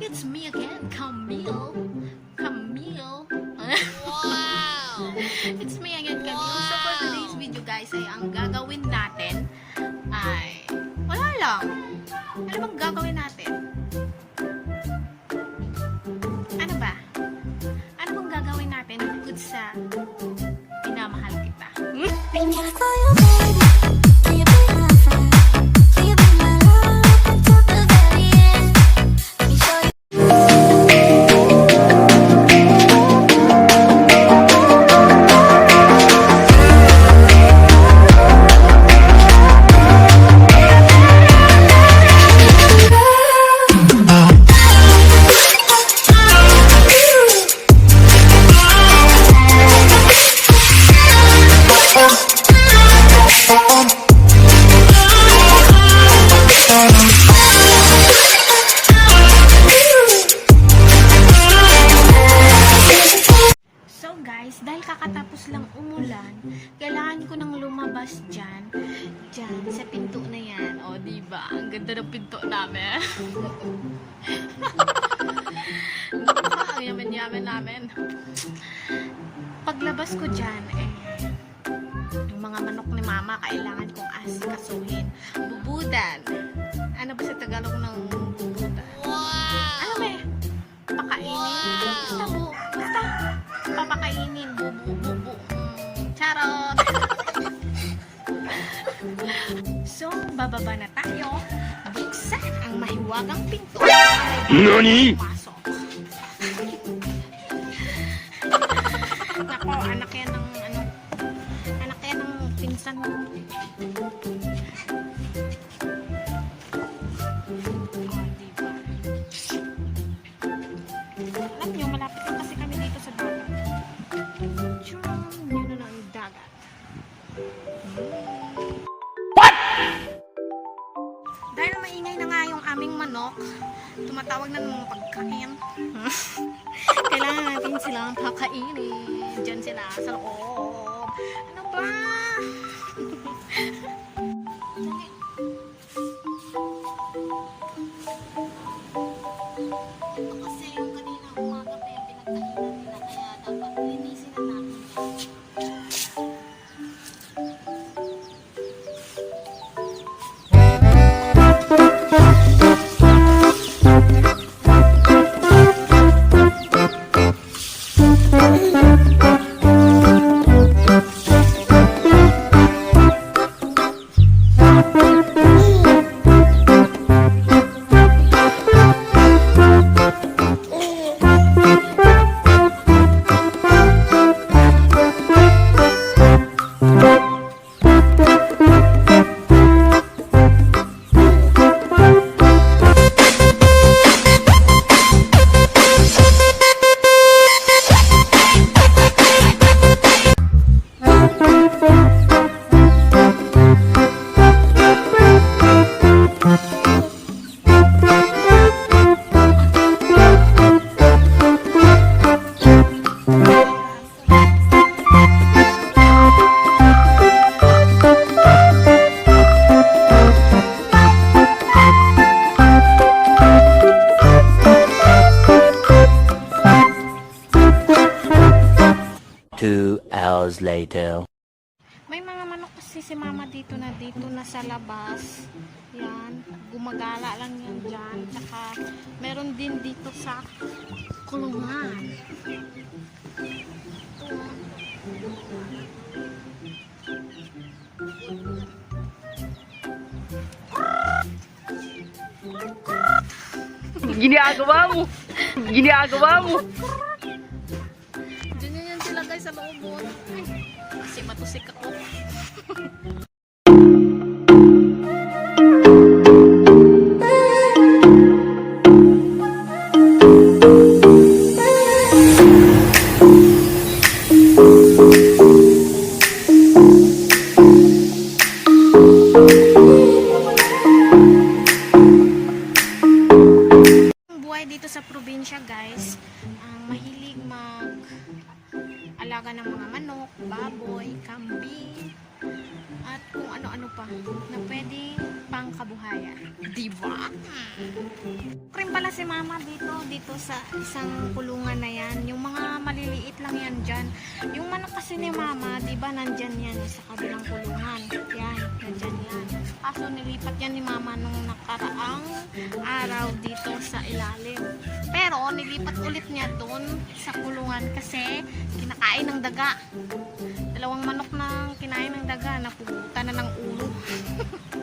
It's me again, Camille. Camille. wow! It's me again, Camille. Wow! So for today's video guys, ay ang gagawin natin ay wala lang. Ano bang gagawin natin? Ano ba? Ano bang gagawin natin good sa lumabas dyan. Dyan, sa pinto na yan. O, di ba? Ang ganda ng pinto namin. Ang yaman-yaman namin. Paglabas ko dyan, eh, yung mga manok ni mama, kailangan kong asikasuhin. Bubudan. Ano ba sa Tagalog ng bubudan? Ano ba? Pakainin. Basta bu. Bababa na tayo. Buksan ang mahiwagang pinto. Nani? Silang pakainin. Diyan sila sa loob. Ano ba? Hours later. May mga manok kasi si mama dito na dito na sa labas. Yan. Gumagala lang yan dyan. Tsaka meron din dito sa kulungan. Ginagawa mo. Ginagawa mo. Ay, kasi matusik ako. Dito sa probinsya guys, alaga ng mga manok, baboy, kambing, at kung ano-ano pa na pwedeng pangkabuhayan. Diba? Krim pala si mama dito, dito sa isang kulungan na yan. Yung mga maliliit lang yan dyan. Yung manok kasi ni mama, di ba nandyan yan sa kabilang kulungan. Yan, nandyan yan. Kaso nilipat yan ni mama nung nakaraang araw dito sa ilalim. Pero nilipat ulit niya doon sa kulungan kasi kinakain ng daga. Dalawang manok na kinain ng daga, napuputa na ng ulo.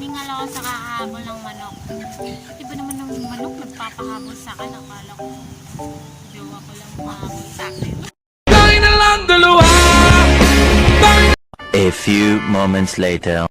ningal ako sa kakahabol ng manok. Iba naman ng manok nagpapahabol sa akin. Akala ko, jowa ko lang mahabol sa akin. A few moments later.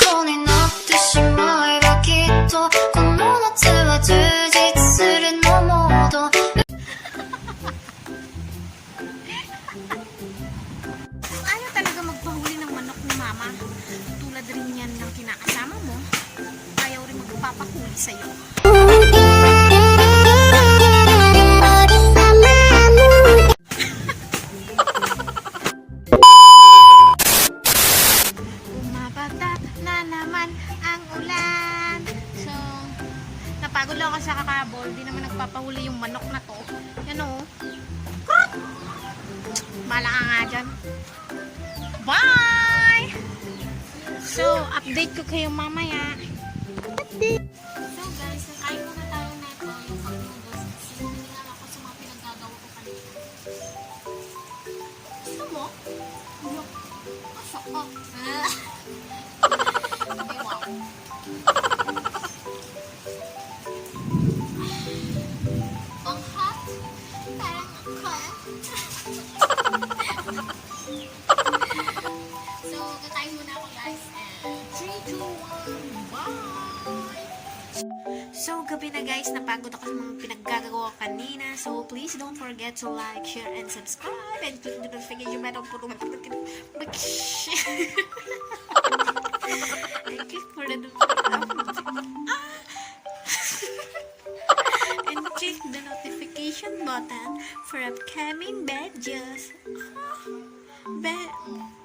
虜になってしまえばきっとこの夏は充実するのモード Ayaw talaga magpahuli ng manok ni mama. Tulad rin yan ng kinakasama mo. Ayaw rin magpapahuli sa'yo. Manok na to. Yan o. Mala ka nga dyan. Bye! So, update ko kayo mamaya. So guys, nakain muna tayo na ito. Yung pag-noodles. Kasi hiningal ako sa mga pinaggagawa ko kanina. Gusto mo? Ano? Pasok ko. Ah. so, kakain muna ako guys. And 3, 2, 1, bye! So, gabi na guys. Napagod ako sa mga pinaggagawa kanina. So, please don't forget to like, share, and subscribe. And click the notification bell for the And click for the and click the notification notification button for upcoming badges. Oh, bad.